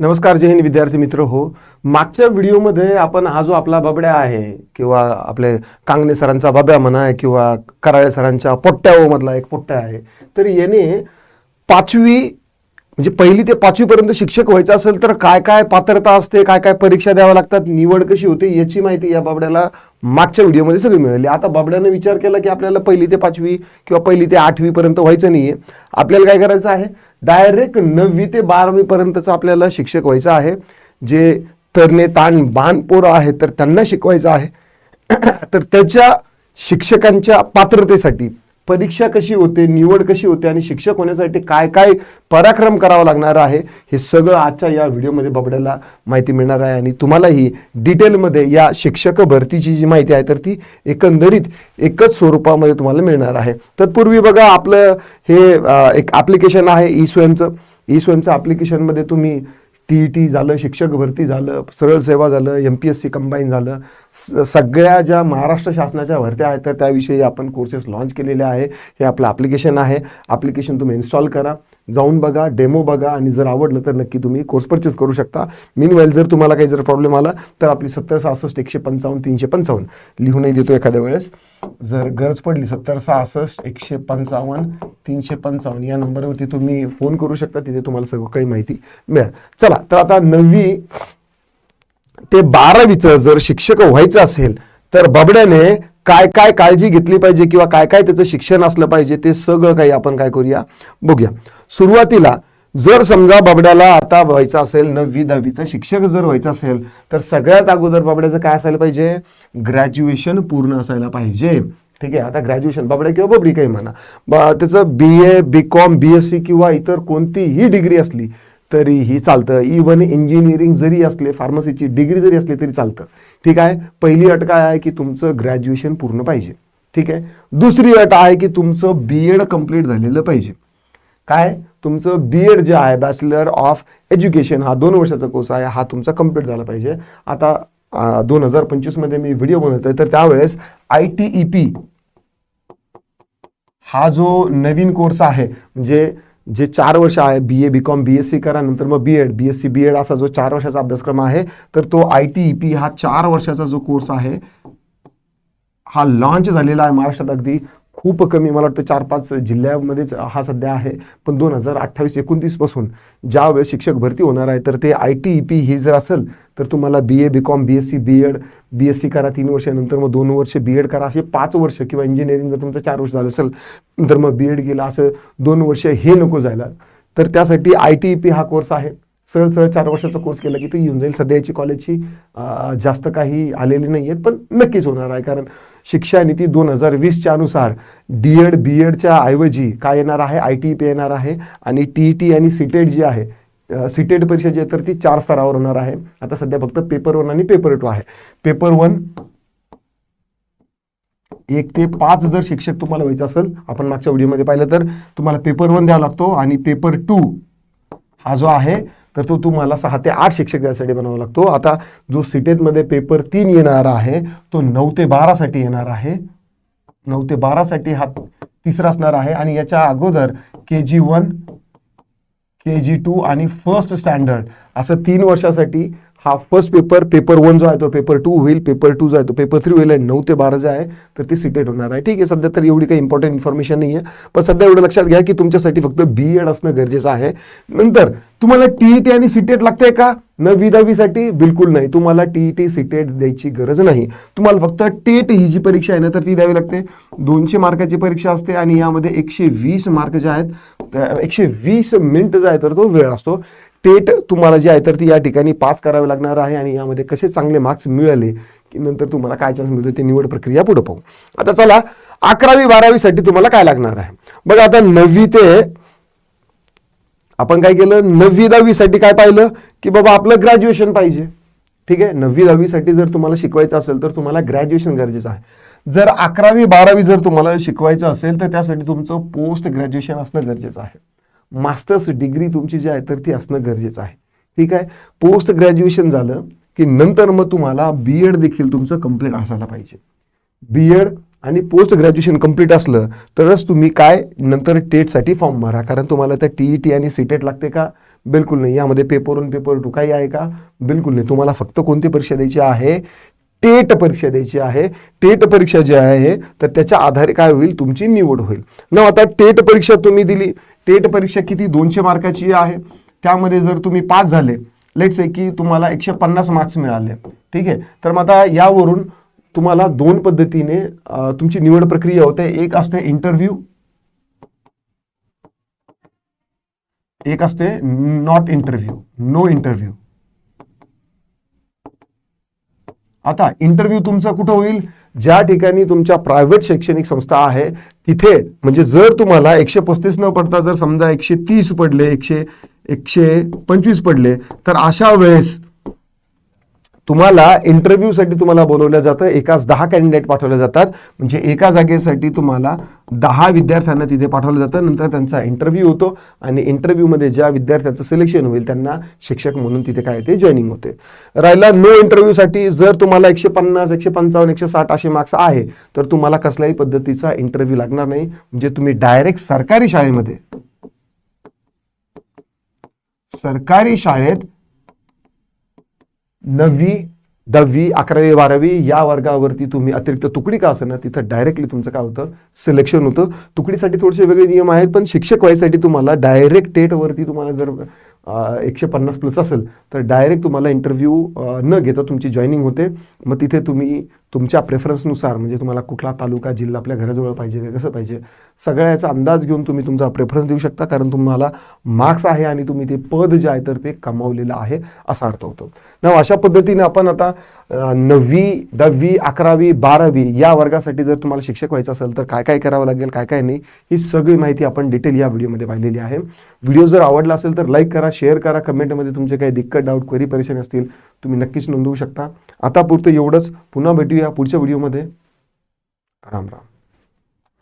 नमस्कार जय हिंद विद्यार्थी मित्र. हो मागच्या व्हिडिओमध्ये आपण हा जो आपला बाबड्या आहे किंवा आपले कांगणे सरांचा बाब्या म्हणा किंवा कराळे सरांच्या पोट्ट्या मधला एक पोट्ट्या आहे तर याने पाचवी म्हणजे पहिली ते पाचवीपर्यंत शिक्षक व्हायचं असेल तर काय काय पात्रता असते काय काय परीक्षा द्याव्या लागतात निवड कशी होते याची माहिती या बाबड्याला मागच्या व्हिडिओमध्ये सगळी मिळाली. आता बाबड्यानं विचार केला की आपल्याला पहिली ते पाचवी किंवा पहिली ते आठवीपर्यंत व्हायचं नाही आहे आपल्याला काय करायचं आहे? डायरेक्ट नववी ते बारावीपर्यंतचं आपल्याला शिक्षक व्हायचं आहे. जे तरणे ताण बाण पोरं आहेत तर त्यांना शिकवायचं आहे. तर त्याच्या शिक्षकांच्या पात्रतेसाठी परीक्षा कशी होते निवड कशी होते आणि शिक्षक होण्यासाठी काय काय पराक्रम करावा लागणार आहे हे सगळं आजच्या या व्हिडिओमध्ये बबड्याला माहिती मिळणार आहे आणि तुम्हालाही डिटेलमध्ये या शिक्षक भरतीची जी माहिती आहे तर ती एकंदरीत एकच स्वरूपामध्ये तुम्हाला मिळणार आहे. तत्पूर्वी बघा आपलं हे एक ॲप्लिकेशन आहे ई स्वयंचं ई स्वयंचं ॲप्लिकेशनमध्ये तुम्ही टी ई टी झालं शिक्षक भरती झालं सरळ सेवा झालं M P S C combine झालं सगळ्या ज्या महाराष्ट्र शासनाच्या भरत्या आहेत तर त्याविषयी आपण कोर्सेस लॉन्च केलेले आहे. हे आपलं ॲप्लिकेशन आहे. ॲप्लिकेशन तुम्ही इन्स्टॉल करा. जाऊन बघा डेमो बघा आणि जर आवडलं तर नक्की तुम्ही कोर्स परचेस करू शकता. मीन जर तुम्हाला काही जर प्रॉब्लेम आला तर आपली सत्तर सहासष्ट एकशे पंचावन्न तीनशे पंचावन्न लिहूनही देतो एखाद्या वेळेस. जर गरज पडली सत्तर सहासष्ट एकशे पंचावन्न तीनशे पंचावन्न या नंबरवरती तुम्ही फोन करू शकता. तिथे तुम्हाला सगळं काही माहिती मिळेल. चला तर आता नववी ते बारावीचं जर शिक्षक व्हायचं असेल तर बबड्याने काय काय काळजी घेतली पाहिजे किंवा काय काय त्याचं शिक्षण असलं पाहिजे ते सगळं काही आपण काय करूया? बघूया. सुरुवातीला जर समजा बाबड्याला आता व्हायचं असेल नववी दहावीचं शिक्षक जर व्हायचं असेल तर सगळ्यात अगोदर बाबड्याचं काय असायला पाहिजे? ग्रॅज्युएशन पूर्ण असायला पाहिजे. ठीक आहे? आता ग्रॅज्युएशन बाबड्या किंवा बबडी काही म्हणा. त्याचं B A B com B S C किंवा इतर कोणतीही डिग्री असली तरीही चालतं. इवन इंजिनिअरिंग जरी असले फार्मसीची डिग्री जरी असली तरी चालतं. ठीक आहे? पहिली अट काय आहे की तुमचं ग्रॅज्युएशन पूर्ण पाहिजे. ठीक आहे? दुसरी अट आहे की तुमचं बी एड कंप्लीट झालेलं पाहिजे. काय? तुमचं बी एड जे आहे बॅचलर ऑफ एज्युकेशन हा दोन वर्षाचा कोर्स आहे हा तुमचा कंप्लीट झाला पाहिजे. आता दोन हजार पंचवीसमध्ये मी व्हिडिओ बनवतोय तर त्यावेळेस आय टी ई पी हा जो नवीन कोर्स आहे म्हणजे जे चार वर्ष आहे B A B com B S C करा नंतर मग B Ed B S C B Ed असा जो चार वर्षाचा अभ्यासक्रम आहे तर तो आय टी ई पी हा चार वर्षाचा जो कोर्स आहे हा लॉन्च झालेला आहे महाराष्ट्रात अगदी. खूप कमी मला वाटतं चार पाच जिल्ह्यामध्येच हा सध्या आहे. पण दोन हजार अठ्ठावीस एकोणतीसपासून ज्यावेळेस ज्या वेळेस शिक्षक भरती होणार आहे तर ते आय टी ई पी ही जर असेल तर तुम्हाला B A B com B S C B Ed B S C करा तीन वर्षानंतर मग दोन वर्ष बी एड करा असे पाच वर्ष किंवा इंजिनिअरिंग जर तुमचं चार वर्ष झालं असेल तर मग बी एड गेला असं दोन वर्ष हे नको जायला. तर त्यासाठी आय टी ई पी हा कोर्स आहे. सरळ सरळ चार वर्षाचा कोर्स केला की तो येऊन जाईल. सध्याची कॉलेजची जास्त काही आलेली नाही आहेत पण नक्कीच होणार आहे. कारण शिक्षा नीती दोन हजार वीसच्या अनुसार डी एड बी एडच्या ऐवजी काय येणार आहे? आय टी पी येणार आहे आणि टी ई टी आणि सीटेट जी आहे सीटेट परीक्षा जी आहे तर ती चार स्तरावर होणार आहे. आता सध्या फक्त पेपर वन आणि पेपर टू आहे. पेपर वन एक ते पाच जर शिक्षक तुम्हाला व्हायचं असेल आपण मागच्या व्हिडिओमध्ये पाहिलं तर तुम्हाला पेपर वन द्यावा लागतो आणि पेपर टू हा जो आहे तर तो तुम्हाला सहा ते आठ शिक्षक त्यासाठी बनावा लागतो. आता जो सिटेटमध्ये पेपर तीन येणार आहे तो नऊ ते बारासाठी येणार आहे. नऊ ते बारासाठी हा तिसरा असणार आहे आणि याच्या अगोदर K G one K G two आणि फर्स्ट स्टँडर्ड असं तीन वर्षासाठी हा फर्स्ट पेपर पेपर वन जो आहे तो पेपर टू होईल पेपर टू जो आहे तो पेपर थ्री होईल आणि नऊ ते बारा जे आहे तर ते सिटेट होणार आहे. ठीक आहे सध्या तर एवढी काही इम्पॉर्टंट इन्फॉर्मेशन नाही आहे पण सध्या एवढं लक्षात घ्या की तुमच्यासाठी फक्त बी एड असणं गरजेचं आहे. नंतर तुम्हाला टीईटी आणि सीटेट लागते का? नववी दहावीसाठी बिलकुल नाही. तुम्हाला टीईटी सीटेट द्यायची गरज नाही. तुम्हाला फक्त टेट ही जी परीक्षा आहे ना तर ती द्यावी लागते. दोनशे मार्काची परीक्षा असते आणि यामध्ये एकशे वीस मार्क जे आहेत एकशे वीस मिनिट जो आहे तर तो वेळ असतो. टेट तुम्हाला जे आहे तर ती या ठिकाणी पास करावे लागणार आहे आणि यामध्ये कसे चांगले मार्क्स मिळाले की नंतर तुम्हाला काय चान्स मिळतो ते निवड प्रक्रिया पुढे पाहू. आता चला अकरावी बारावीसाठी तुम्हाला काय लागणार आहे? बघा आता नववी ते आपण काय केलं? नववी दहावीसाठी काय पाहिलं? की बाबा आपलं ग्रॅज्युएशन पाहिजे. ठीक आहे? नववी दहावीसाठी जर तुम्हाला शिकवायचं असेल तर तुम्हाला ग्रॅज्युएशन गरजेचं आहे. जर अकरावी बारावी जर तुम्हाला शिकवायचं असेल तर त्यासाठी तुमचं पोस्ट ग्रॅज्युएशन असणं गरजेचं आहे. मास्टर्स डिग्री तुमची जी आहे तर ती असणं गरजेचं आहे. ठीक आहे? पोस्ट ग्रॅज्युएशन झालं की नंतर मग तुम्हाला बी एड देखील तुमचं कंप्लीट असायला पाहिजे. बी एड आणि पोस्ट ग्रॅज्युएशन कंप्लीट असलं तरच तुम्ही काय? नंतर टेटसाठी फॉर्म भरा. कारण तुम्हाला त्या टी ई टी आणि सी टेट लागते का? बिलकुल नाही. यामध्ये पेपर वन पेपर टू काही आहे का? बिलकुल नाही. तुम्हाला फक्त कोणती परीक्षा द्यायची आहे? टेट परीक्षा द्यायची आहे. टेट परीक्षा जी आहे तर त्याच्या आधारे काय होईल? तुमची निवड होईल. न आता टेट परीक्षा तुम्ही दिली. टेट परीक्षा किती? दोनशे मार्काची आहे. त्यामध्ये जर तुम्ही पास झाले लेट्स आहे की तुम्हाला एकशे पन्नास मार्क्स मिळाले. ठीक आहे? तर मग आता यावरून तुम्हाला दोन पद्धतीने तुमची निवड प्रक्रिया होते. एक असते इंटरव्ह्यू एक असते नॉट इंटरव्ह्यू नो इंटरव्ह्यू आता इंटरव्ह्यू तुमचा कुठं होईल? ज्या ठिकाणी तुमच्या प्रायव्हेट शैक्षणिक संस्था आहे तिथे म्हणजे जर तुम्हाला एकशे पस्तीस न पडता जर समजा एकशे तीस पडले एकशे एकशे पंचवीस पडले तर अशा वेळेस तुम्हाला इंटरव्ह्यूसाठी तुम्हाला बोलवलं जातं. एकाच दहा कॅन्डिडेट पाठवले जातात. म्हणजे एका जागेसाठी तुम्हाला दहा विद्यार्थ्यांना तिथे पाठवलं जातं. नंतर त्यांचा इंटरव्ह्यू होतो आणि इंटरव्ह्यूमध्ये ज्या विद्यार्थ्यांचं सिलेक्शन होईल त्यांना शिक्षक म्हणून तिथे काय ते जॉईनिंग होते. राहिला नो इंटरव्ह्यूसाठी जर तुम्हाला एकशे पन्नास एकशे पंचावन्न एकशे साठ असे मार्क्स आहे तर तुम्हाला कसल्याही पद्धतीचा इंटरव्ह्यू लागणार नाही. म्हणजे तुम्ही डायरेक्ट सरकारी शाळेमध्ये सरकारी शाळेत नववी दहावी अकरावी बारावी या वर्गावरती तुम्ही अतिरिक्त तुकडी का असेल ना तिथं डायरेक्टली तुमचं काय होतं सिलेक्शन होतं. तुकडीसाठी थोडेसे वेगळे नियम आहेत पण शिक्षक व्हायसाठी तुम्हाला डायरेक्ट टेटवरती तुम्हाला जर एकशे पन्नास प्लस असेल तर डायरेक्ट तुम्हाला इंटरव्ह्यू न घेता तुमची जॉईनिंग होते. मग तिथे तुम्ही तुमच्या प्रेफरन्सनुसार म्हणजे तुम्हाला कुठला तालुका जिल्हा आपल्या घराजवळ पाहिजे का कसं पाहिजे सगळ्या याचा अंदाज घेऊन तुम्ही तुमचा प्रेफरन्स देऊ शकता कारण तुम्हाला मार्क्स आहे आणि तुम्ही ते पद जे आहे तर ते कमावलेलं आहे असा अर्थ होतो. ना अशा पद्धतीने आपण आता नववी दहावी अकरावी बारावी या वर्गासाठी जर तुम्हाला शिक्षक व्हायचं असेल तर काय काय करावं लागेल काय काय नाही ही सगळी माहिती आपण डिटेल या व्हिडिओमध्ये पाहिलेली आहे. व्हिडिओ जर आवडला असेल तर लाईक करा शेअर करा कमेंटमध्ये तुमचे काही दिक्कत डाऊट क्वेरी परेशानी असतील तुम्ही नक्कीच नोंदवू शकता. आता पुरतं एवढंच. पुन्हा भेटूया पुढच्या व्हिडिओमध्ये. राम राम.